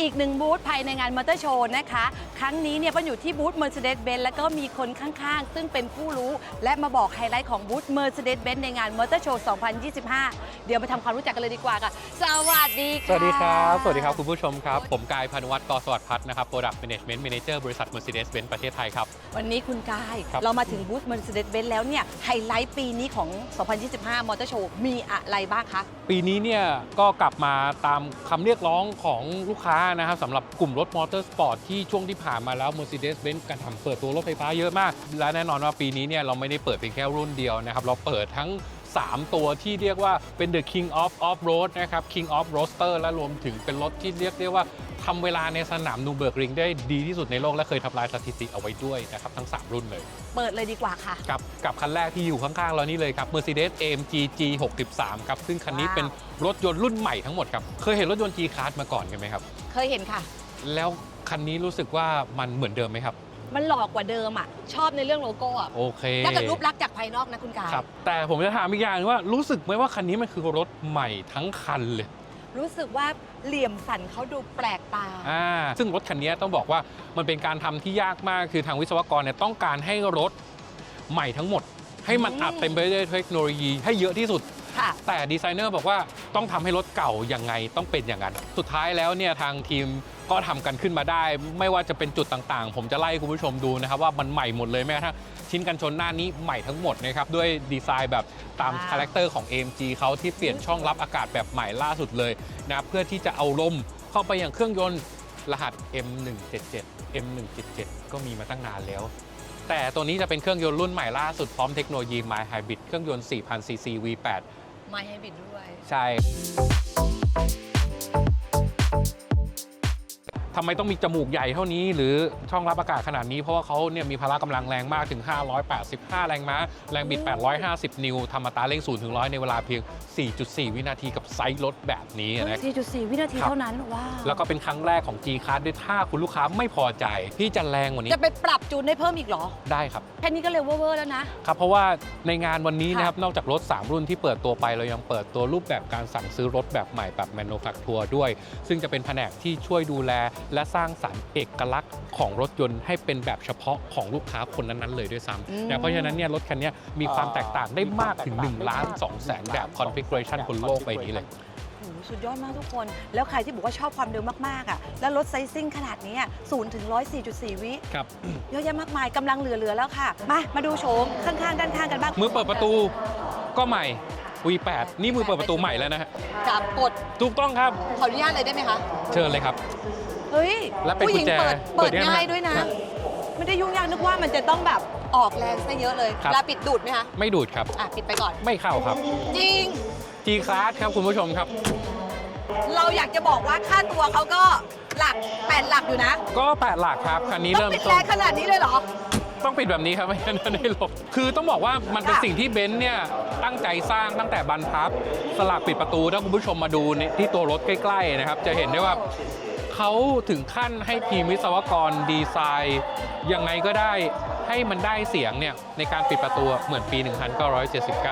อีกหนึ่งบูธภายในงานมอเตอร์โชว์นะคะ ครั้งนี้เนี่ยเป้นอยู่ที่บูธ Mercedes-Benz แล้วก็มีคนข้างๆ ซึ่งเป็นผู้รู้ และมาบอกไฮไลท์ของบูธ Mercedes-Benz ในงานมอเตอร์โชว์ 2025 เดี๋ยวมาทำความรู้จักกันเลยดีกว่าค่ะ สวัสดีค่ะ สวัสดีครับ สวัสดีครับคุณผู้ชมครับ ผมกายพานุวัฒน์กอสวัสดิ์พัฒน์นะครับ Product Management Manager บริษัท Mercedes-Benz ประเทศไทยครับ วันนี้คุณกาย ครับ เรามาถึงบูธ Mercedes-Benz แล้วเนี่ยไฮไลท์ปีนี้ของ 2025มอเตอร์โชว์มีอะไรบ้างคะ ปีนี้เนี่ยก็กลับมาตามคำเรียกร้องของลูกค้านะครับสำหรับกลุ่มรถมอเตอร์สปอร์ตที่ช่วงที่ผ่านมาแล้ว Mercedes-Benz การทำเปิดตัวรถไฟฟ้าเยอะมาก และแน่นอนว่าปีนี้เนี่ยเราไม่ได้เปิดเพียงแค่รุ่นเดียวนะครับ เราเปิดทั้ง 3 ตัวที่เรียกว่าเป็น the king of off road นะครับ king of roadster และรวมถึงเป็นรถที่เรียกได้ว่า ทำเวลาในสนามนูเบิร์กริงได้ดีที่สุดในโลกและเคยทำลายสถิติเอาไว้ด้วยนะครับทั้ง 3 รุ่นเลย เปิดเลยดีกว่าค่ะ กับกับคันแรกที่อยู่ข้างๆเรานี่เลยครับ Mercedes AMG G63 ครับ ซึ่งคันนี้ว้าว เป็นรถยนต์รุ่นใหม่ทั้งหมดครับ เคยเห็นรถยนต์ G-Class มาก่อนกันไหมครับ เคยเห็นค่ะ แล้วคันนี้รู้สึกว่ามันเหมือนเดิมไหมครับ มันหลอกกว่าเดิมอะ ชอบในเรื่องโลโก้อะโอเคถ้าเกิดรูปลักษณ์จากภายนอกนะคุณกายครับแต่ผมจะถามอีกอย่างหนึงว่ารู้สึกไหมว่าคันนี้มันคือรถใหม่ทั้งคันเลย รู้สึกว่า เหลี่ยมสันเขาดูแปลกตา อ่าซึ่งรถคันนี้ต้องบอกว่ามันเป็นการทำที่ยากมากคือทางวิศวกรเนี่ยต้องการให้รถใหม่ทั้งหมด ให้มันอืม อัดเต็มไปด้วยเทคโนโลยีให้เยอะที่สุด ค่ะ แต่ดีไซเนอร์บอกว่าต้องทำให้รถเก่ายังไงต้องเป็นอย่างนั้น สุดท้ายแล้วเนี่ยทางทีมก็ทำกันขึ้นมาได้ ไม่ว่าจะเป็นจุดต่างๆ ผมจะไล่คุณผู้ชมดูนะครับว่ามันใหม่หมดเลยแม้กระทั่งชิ้นกันชนหน้านี้ใหม่ทั้งหมดนะครับด้วยดีไซน์แบบตามคาแรคเตอร์ของ AMG เขาที่เปลี่ยนช่องรับอากาศแบบใหม่ล่าสุดเลยนะเพื่อที่จะเอาลมเข้าไปอย่างเครื่องยนต์รหัส M177 M177 ก็มีมาตั้งนานแล้ว แต่ตัวนี้จะเป็นเครื่องยนต์รุ่นใหม่ล่าสุดพร้อมเทคโนโลยี My Hybrid เครื่องยนต์4,000 cc V8 ไม่ให้บิดด้วย ใช่ ทำไมต้องมีจมูกใหญ่เท่านี้ หรือช่องรับอากาศขนาดนี้ เพราะว่าเขาเนี่ยมีพละกำลังแรงมากถึง 585 แรงม้า แรงบิด 850 นิวทำอัตราเร่ง 0 ถึง 100 ในเวลาเพียง 4.4 วินาทีกับไซส์รถแบบนี้นะ4.4 วินาทีครับเท่านั้นว้าวแล้วก็เป็นครั้งแรกของ G Class ด้วยถ้าคุณลูกค้าไม่พอใจที่จะแรงกว่านี้จะไปปรับจูนได้เพิ่มอีกเหรอ ได้ครับ แค่นี้ก็เร็วเวอร์ๆแล้วนะ ครับเพราะว่าในงานวันนี้ค่ะนะครับนอกจากรถ 3 รุ่นที่เปิดตัวไปเรายังเปิดตัวรูปแบบการสั่งซื้อรถแบบใหม่แบบ manufacture ด้วย ซึ่งจะเป็นแผนกที่ช่วยดูแลและสร้างสรรค์เอกลักษณ์ของรถยนต์ให้เป็นแบบเฉพาะของลูกค้าคนนั้นๆเลยด้วยซ้อืมำนะเพราะฉะนั้นเนี่ยรถคันนี้มีความแตกต่างได้มากถึง1ล้าน2แสนแบบ configuration บนโลกใบนี้เลยโอ้โหสุดยอดมากทุกคน แล้วใครที่บอกว่าชอบความเร็วมาก ๆ อะ แล้วรถไซซิ่งขนาดนี้ศูนย์ถึงร้อยสี่จุดสี่วิครับเยอะแยะมากมายกำลังเหลือ ๆ แล้วค่ะ มา มาดูโฉมข้าง ๆ ด้านข้างกันบ้าง มือเปิดประตูก็ใหม่ V8 นี่มือเปิดประตูใหม่แล้วนะฮะจับกดถูกต้องครับ ขออนุญาตเลยได้ไหมคะ เชิญเลยครับ เฮ้ยและเป็นผู้หญิงกุญแจเปิดเปิเปิดดง่ายง่ายด้วยนะ ครับไม่ได้ยุ่งยากนึกว่ามันจะต้องแบบออกแรงซะเยอะเลยครับ เวลาปิดดูดไหมคะไม่ดูดครับ อะปิดไปก่อน ไม่เข้าครับ จริง G Class ครับคุณผู้ชมครับ เราอยากจะบอกว่าค่าตัวเขาก็หลักแปดหลักอยู่นะก็แปดหลักครับ คันนี้ต้อเริ่งมปิดต้แรน งขนาดนี้เลยเหรอ ต้องปิดแบบนี้ครับ ไม่งั้นไม่ได้หลบ คือต้องบอกว่ามันเป็นค่ะสิ่งที่เบนซ์เนี่ยตั้งใจสร้างตั้งแต่บรรพับ สลักปิดประตูถ้าคุณผู้ชมมาดูในที่ตัวรถใกล้ ๆ นะครับ จะเห็นได้ว่า เขาถึงขั้นให้ทีมวิศวกรดีไซน์ยังไงก็ได้ให้มันได้เสียงเนี่ยในการปิดประตูเหมือนปี 1979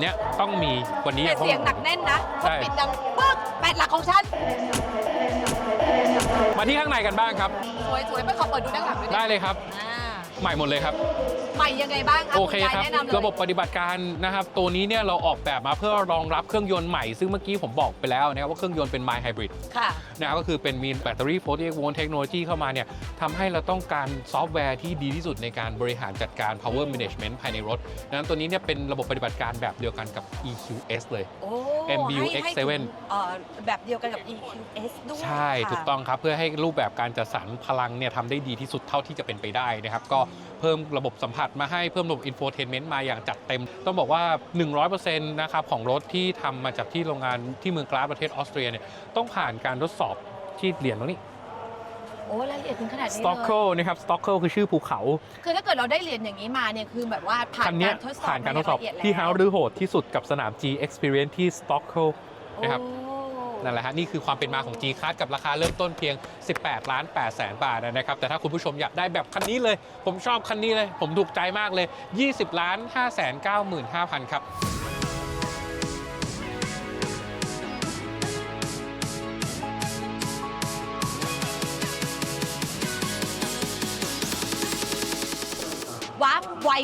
เนี่ยต้องมีวันนี้แต่พราะเสียงหนักแน่นนะใช่เขาปิดดังปึ๊กแปดหลักของฉัน มาที่ข้างในกันบ้างครับ สวยๆไปขอเปิดดูด้านหลังด้วยได้เลยครับอ่าใหม่หมดเลยครับ ใหม่ยังไงบ้างคะโอเคณกายครับแนะนำเลย ระบบปฏิบัติการนะครับ ตัวนี้เนี่ยเราออกแบบมาเพื่อรองรับเครื่องยนต์ใหม่ ซึ่งเมื่อกี้ผมบอกไปแล้วนะครับว่าเครื่องยนต์เป็น My Hybrid ค่ะ นะครับก็คือเป็นมีแบตเตอรี่48โวลต์เทคโนโลยีเข้ามาเนี่ยทำให้เราต้องการซอฟต์แวร์ที่ดีที่สุดในการบริหารจัดการ power management ภายในรถดังนั้นตัวนี้เนี่ยเป็นระบบปฏิบัติการแบบเดียวกันกับ EQS เลย โอ้ MBU ให้ให้ X7 ถึงเอ่อแบบเดียวกันกับ EQS ด้วยใช่ ค่ะ ถูกต้องครับ เพื่อให้รูปแบบการจัดสรรพลังเนี่ยทำได้ดีที่สุดเท่าที่จะเป็นไปได้นะครับ ก็เพิ่มระบบสัมผัสมาให้เพิ่มระบบอินโฟเทนเมนต์มาอย่างจัดเต็ม ต้องบอกว่า 100%นะครับของรถที่ทำมาจากที่โรงงานที่เมืองกลาสประเทศออสเตรียเนี่ยต้องผ่านการทดสอบที่เหรียญตรงนี้โอ้รายละเอียดถึงขนาด s นี้ t o c k เล e ย r นะครับ s t o c k e r คือชื่อภูเขา คือถ้าเกิดเราได้เหรียญอย่างนี้มาเนี่ยคือแบบว่าผ่านคันเนี้กายรทดสอบผ่านการทดสอบมย่งละเอียดแล้วที่ฮาวหรือโหดที่สุดกับสนาม G Experience ที่ s t o c k e r นะครับโอ้ นั่นแหละฮะนี่คือความเป็นมาของ G Class กับราคาเริ่มต้นเพียง 18 ล้าน8แสนบาทนะครับแต่ถ้าคุณผู้ชมอยากได้แบบคันนี้เลย ผมชอบคันนี้เลย ผมถูกใจมากเลย 20 ล้าน5แสน95,000 ครับ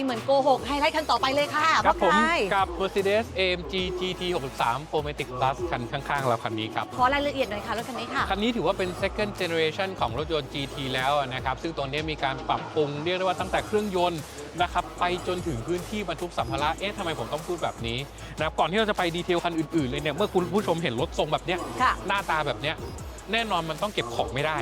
เหมือนโกหกไฮไลท์คันต่อไปเลยค่ะครับผมพ่อกายกับ Mercedes AMG GT 63 Promatic Plus คันข้างๆเราคันนี้ครับ ขอรายละเอียดหน่อยค่ะรถคันนี้ค่ะ คันนี้ถือว่าเป็น second generation ของรถยนต์ GT แล้วนะครับ ซึ่งตัวนี้มีการปรับปรุงเรียกได้ว่าตั้งแต่เครื่องยนต์นะครับไปจนถึงพื้นที่บรรทุกสัมภาระ เอ๊ะทำไมผมต้องพูดแบบนี้นะครับก่อนที่เราจะไปดีเทลคันอื่นๆเลยเนี่ยเมื่อคุณผู้ชมเห็นรถทรงแบบเนี้ยค่ะ หน้าตาแบบเนี้ยแน่นอนมันต้องเก็บของไม่ได้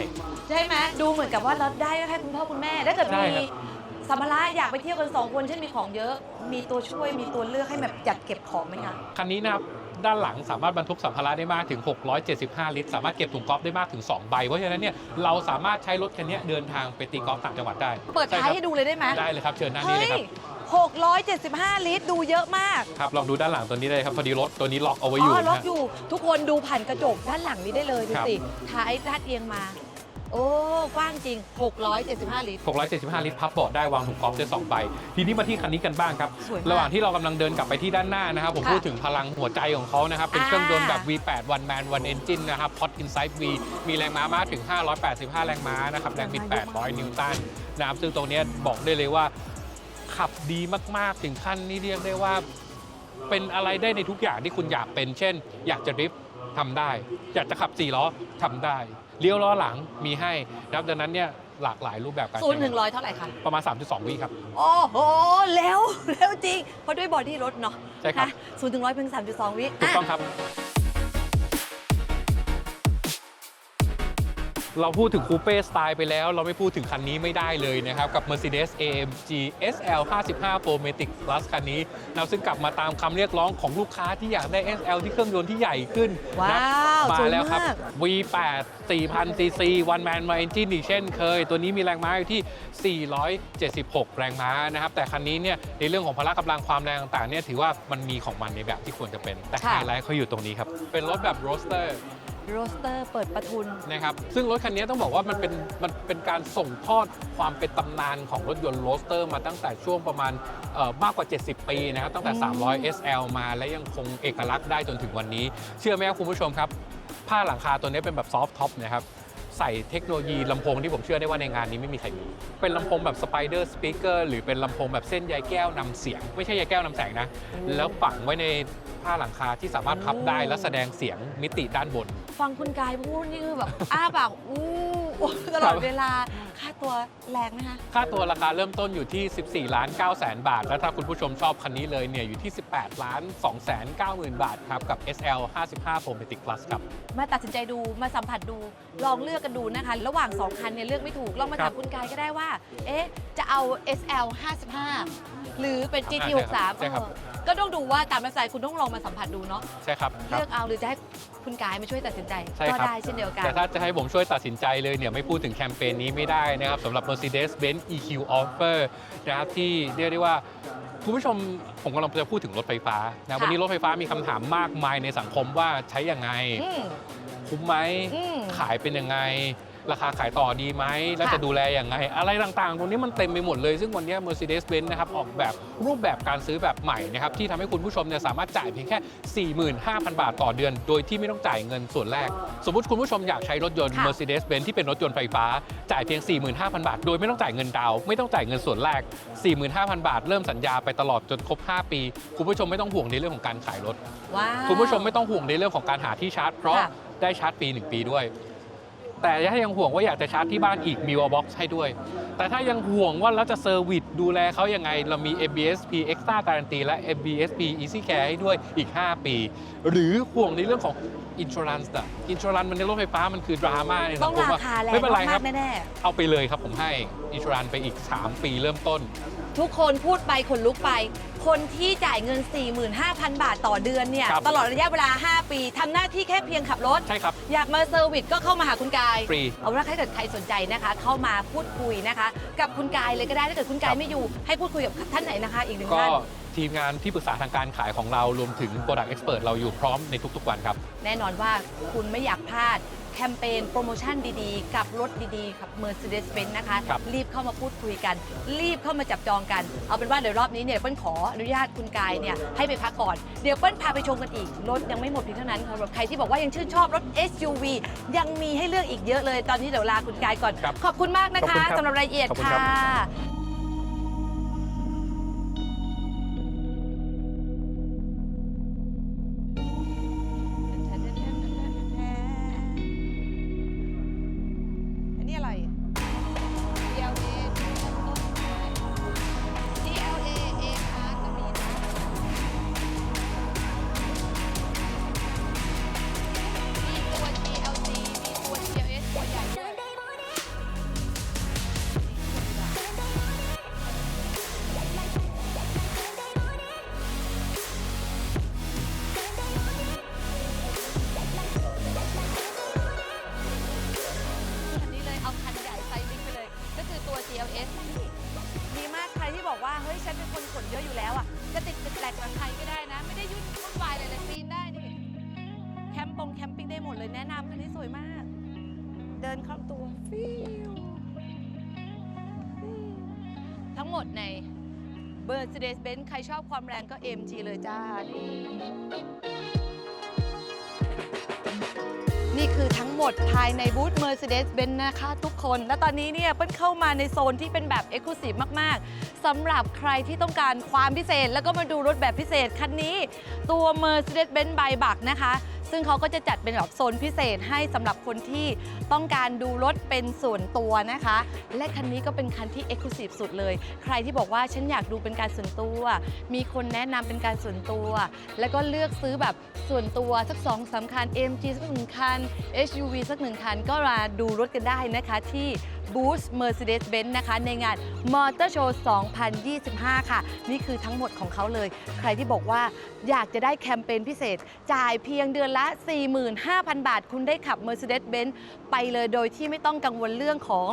ใช่ไหมดูเหมือนกับว่าเราได้แค่คุณพ่อคุณแม่ถ้าเกิดใช่มีครับ สัมภาระอยากไปเที่ยวกันสองคนเช่นมีของเยอะ มีตัวช่วยมีตัวเลือกให้แบบจัดเก็บของไหมคะ คันนี้นะครับ ด้านหลังสามารถบรรทุกสัมภาระได้มากถึง 675 ลิตร สามารถเก็บถุงกอล์ฟได้มากถึง 2 ใบ เพราะฉะนั้นเนี่ยเราสามารถใช้รถคันนี้เดินทางไปตีกอล์ฟต่างจังหวัดได้เปิดท้ายช่ครับให้ดูเลยได้ไหมได้เลยครับ เชิญหน้านี้เฮ้เลยยครับ 675 ลิตรดูเยอะมาก ครับลองดูด้านหลังตัวนี้ได้ครับพอดีรถตัวนี้ล็อกเอาไว้อ๋อยู่อล็อกนะ อยู่ ทุกคนดูผ่านกระจกด้านหลังนี้ได้เลยดูครับสิท้ายลาดเอียงมา โอ้กว้างจริง 675 ลิตร 675 ลิตรพับเบาะได้วางถุงกอล์ฟได้2ใบ ทีนี้มาที่คันนี้กันบ้างครับ สวยมากระหว่างที่เรากำลังเดินกลับไปที่ด้านหน้านะครับ ผมค่ะพูดถึงพลังหัวใจของเขานะครับ เป็นอ่า เครื่องยนต์แบบ V8 one man one engine นะครับ Hot Inside V มีแรงม้ามากถึง 585 แรงม้านะครับ แรงบิด 800 นิวตันนะครับซึ่งตรงเนี้ยบอกได้เลยว่า ขับดีมาก ๆ ถึงขั้นนี่เรียกได้ว่า เป็นอะไรได้ในทุกอย่างที่คุณอยากเป็น เช่น อยากจะดริฟท์ ทำได้ อยากจะขับ4ล้อทำได้ เลี้ยวล้อหลังมีให้นะครับดังนั้นเนี่ยหลากหลายรูปแบบการศูนย์ใช้ถึงงานร้อยเท่าไหร่คะประมาณ 3.2 วิครับ โอ้โหเร็วเร็วจริง เพราะด้วยบอดี้รถเนาะใช่ครับนะศูนย์ถึงร้อยเพียง3.2 วิถูกต้องะครับ เราพูดถึงคูเป้สไตล์ไปแล้ว เราไม่พูดถึงคันนี้ไม่ได้เลยนะครับ กับ Mercedes AMG SL 55 Promatic Plus คันนี้นะซึ่งกลับมาตามคำเรียกร้องของลูกค้าที่อยากได้ SL ที่เครื่องยนต์ที่ใหญ่ขึ้นว้านะวมาสวยแล้วครับมาก V8 4,000 cc one man my engine อีกเช่นเคย ตัวนี้มีแรงม้าอยู่ที่ 476 แรงม้านะครับ แต่คันนี้เนี่ยในเรื่องของพละกำลังความแรงต่างๆเนี่ยถือว่ามันมีของมันในแบบที่ควรจะเป็น แต่ค่ะไฮไลท์เขาอยู่ตรงนี้ครับ เป็นรถแบบโรสเตอร์ โรสเตอร์เปิดประทุน นะครับ ซึ่งรถคันนี้ต้องบอกว่ามันเป็นมันเป็นการส่งทอดความเป็นตำนานของรถยนต์โรสเตอร์มาตั้งแต่ช่วงประมาณเอ่อมากกว่า 70 ปีนะครับ ตั้งแต่อืม300 SL มาและยังคงเอกลักษณ์ได้จนถึงวันนี้ เชื่อไหมครับคุณผู้ชมครับ ผ้าหลังคาตัวนี้เป็นแบบซอฟท็อปนะครับ ใส่เทคโนโลยีลำโพงที่ผมเชื่อได้ว่าในงานนี้ไม่มีใครมี เป็นลำโพงแบบสไปเดอร์สปีกเกอร์หรือเป็นลำโพงแบบเส้นใยแก้วนำเสียง ไม่ใช่ใยแก้วนำแสงนะ แล้วฝังไว้ในผ้าหลังคาที่สามารถพับได้และแสดงเสียงมิติด้านบน ฟังคุณกายพูดนี่คือแบบ อ้าปากอู้ตลอดเวลา ค่าตัวแรงไหมคะ ค่าตัวราคาเริ่มต้นอยู่ที่ 14 ล้าน9แสนบาท แล้วถ้าคุณผู้ชมชอบคันนี้เลยเนี่ยอยู่ที่ 18 ล้าน2แสน9หมื่นบาทครับ กับ SL 55 Promatic Plus ครับ มาตัดสินใจดูมาสัมผัสดู ลองเลือกกันดูนะคะ ระหว่าง 2 คันเนี่ยเลือกไม่ถูก ลองมาครัถามบคุณกายก็ได้ว่า เอ๊ะ จะเอา SL 55 หรือเป็น GT 63ใช่ครับ เออก็ต้องดูว่าตามเว็บไซต์คุณต้องลองมาสัมผัสดูเนาะใช่ครับครับ เลือกเอาหรือจะให้คุณกายมาช่วยตัดสินใจใช่ก็ครับ ได้เช่นเดียวกัน แต่ถ้าจะให้ผมช่วยตัดสินใจเลยเนี่ยไม่พูดถึงแคมเปญนี้ไม่ได้นะครับสำหรับ Mercedes-Benz EQ Offer นะครับที่เรียกได้ว่าคุณผู้ชมผมกำลังจะพูดถึงรถไฟฟ้านะค่ะ วันนี้รถไฟฟ้ามีคำถามมากมายในสังคมว่าใช้ยังไง อืมคุ้มไหม อืม ขายเป็นยังไง ราคาขายต่อดีไหมแล้วค่ะจะดูแลอย่างไง อะไรต่างๆ ตรงนี้มันเต็มไปหมดเลย ซึ่งวันนี้ Mercedes-Benz นะครับออกแบบรูปแบบการซื้อแบบใหม่นะครับที่ทำให้คุณผู้ชมเนี่ยสามารถจ่ายเพียงแค่ 45,000 บาทต่อเดือน โดยที่ไม่ต้องจ่ายเงินส่วนแรก สมมติคุณผู้ชมอยากใช้รถยนต์ค่ะ Mercedes-Benz ที่เป็นรถยนต์ไฟฟ้าจ่ายเพียง 45,000 บาท โดยไม่ต้องจ่ายเงินดาวน์ไม่ต้องจ่ายเงินส่วนแรก 45,000 บาท เริ่มสัญญาไปตลอดจนครบ 5 ปี คุณผู้ชมไม่ต้องห่วงในเรื่องของการขายรถ ว้าว คุณผู้ชมไม่ต้องห่วงในเรื่องของการหาที่ชาร์จเพราะค่ะ ได้ชาร์จฟรี1ปีด้วย แต่ถ้ายังห่วงว่าอยากจะชาร์จที่บ้านอีกมีวอลบ็อกซ์ให้ด้วย แต่ถ้ายังห่วงว่าเราจะเซอร์วิสดูแลเขายังไง เรามี ABSP Extra Guarantee และ ABSP Easy Care ให้ด้วยอีก 5 ปี หรือห่วงในเรื่องของ Insurance อะ Insurance มันในรถไฟฟ้ามันคือดราม่าในต้สัองงคมราว่าคาแรงไม่เป็นไรคมารับกๆแน่เอาไปเลยครับผมให้ Insurance ไปอีก 3 ปีเริ่มต้นๆ ทุกคนพูดไปขนลุกไป คนที่จ่ายเงิน 45,000 บาทต่อเดือนเนี่ยครับตลอดระยะเวลา 5 ปีทำหน้าที่แค่เพียงขับรถ ใช่ครับอยากมาเซอร์วิสก็เข้ามาหาคุณกาย ฟรีเอาละถ้าเกิดใครสนใจนะคะ เข้ามาพูดคุยนะคะ กับคุณกายเลยก็ได้ถ้าเกิดคุณกายครับไม่อยู่ ให้พูดคุยกับท่านไหนนะคะ อีกหนึ่งก็ท่าน ทีมงานที่ปรึกษาทางการขายของเรารวมถึง Product Expert เราอยู่พร้อมในทุกๆวันครับ แน่นอนว่าคุณไม่อยากพลาด แคมเปญโปรโมชั่นดีๆ กับรถดีๆ กับ Mercedes-Benz นะคะ ครับรีบเข้ามาพูดคุยกัน รีบเข้ามาจับจองกัน เอาเป็นว่าเดี๋ยวรอบนี้เนี่ยเปิ้ลขออนุญาตคุณกายเนี่ยให้ไปพักก่อน เดี๋ยวเปิ้ลพาไปชมกันอีก รถยังไม่หมดเพียงเท่านั้นสำหรับใครที่บอกว่ายังชื่นชอบรถ SUV ยังมีให้เลือกอีกเยอะเลย ตอนนี้เดี๋ยวลาคุณกายก่อน ครับขอบคุณมากนะขอบคะคุณครับสำหรับรายละเอียดขอบคุณค่ะครั เลยแนะนำคันนี้สวยมาก เดินเข้าตูมฟิวทั้งหมดใน Mercedes-Benz ใครชอบความแรงก็ MG เลยจ้า นี่คือทั้งหมดภายในบูธ Mercedes-Benz นะคะทุกคน และตอนนี้เนี่ยเปิ้ลเข้ามาในโซนที่เป็นแบบ e x c l u s i v e มาก ๆสำหรับใครที่ต้องการความพิเศษ แล้วก็มาดูรถแบบพิเศษคันนี้ ตัว Mercedes-Benz ใบบักนะคะ ซึ่งเขาก็จะจัดเป็นแบบโซนพิเศษให้สำหรับคนที่ต้องการดูรถเป็นส่วนตัวนะคะ และคันนี้ก็เป็นคันที่ Exclusive สุดเลย ใครที่บอกว่าฉันอยากดูเป็นการส่วนตัว มีคนแนะนำเป็นการส่วนตัว แล้วก็เลือกซื้อแบบส่วนตัวสัก2องสามคัน AMG สักหนึ่งคัน SUV สักหนึ่งคันก็มาดูรถกันได้นะคะที่ บูธ Mercedes-Benz นะคะ ในงาน Motor Show 2025 ค่ะ นี่คือทั้งหมดของเขาเลย ใครที่บอกว่าอยากจะได้แคมเปญพิเศษ จ่ายเพียงเดือนละ 45,000 บาท คุณได้ขับ Mercedes-Benz ไปเลยโดยที่ไม่ต้องกังวลเรื่องของ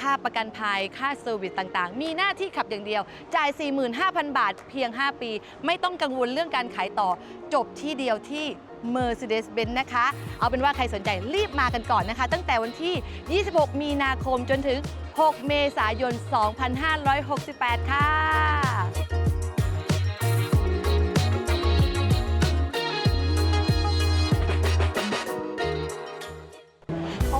ค่าประกันภัย ค่าเซอร์วิสต่างๆ มีหน้าที่ขับอย่างเดียว จ่าย 45,000 บาทเพียง 5 ปี ไม่ต้องกังวลเรื่องการขายต่อ จบที่เดียวที่ Mercedes-Benz นะคะ เอาเป็นว่าใครสนใจรีบมากันก่อนนะคะ ตั้งแต่วันที่ 26 มีนาคมจนถึง 6 เมษายน 2568 ค่ะ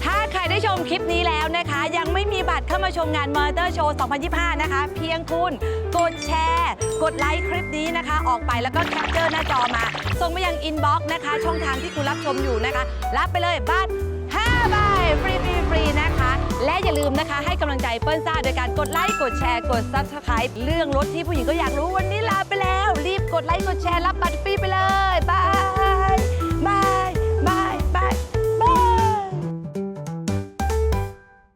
ถ้าใครได้ชมคลิปนี้แล้วนะคะ ยังไม่มีบัตรเข้ามาชมงาน Motor Show 2025 นะคะ เพียงคุณกดแชร์ กดไลค์คลิปนี้นะคะ ออกไปแล้วก็แคปเจอร์หน้าจอมา ส่งมายังอินบ็อกซ์นะคะ ช่องทางที่คุณรับชมอยู่นะคะ รับไปเลยบัตร5ใบฟรีฟรีฟรีนะคะ และอย่าลืมนะคะ ให้กำลังใจเปิ้ลซ่าโดยการกดไลค์กดแชร์กด Subscribe เรื่องรถที่ผู้หญิงก็อยากรู้วันนี้ลาไปแล้ว รีบกดไลค์กดแชร์รับบัตรฟรีไปเลย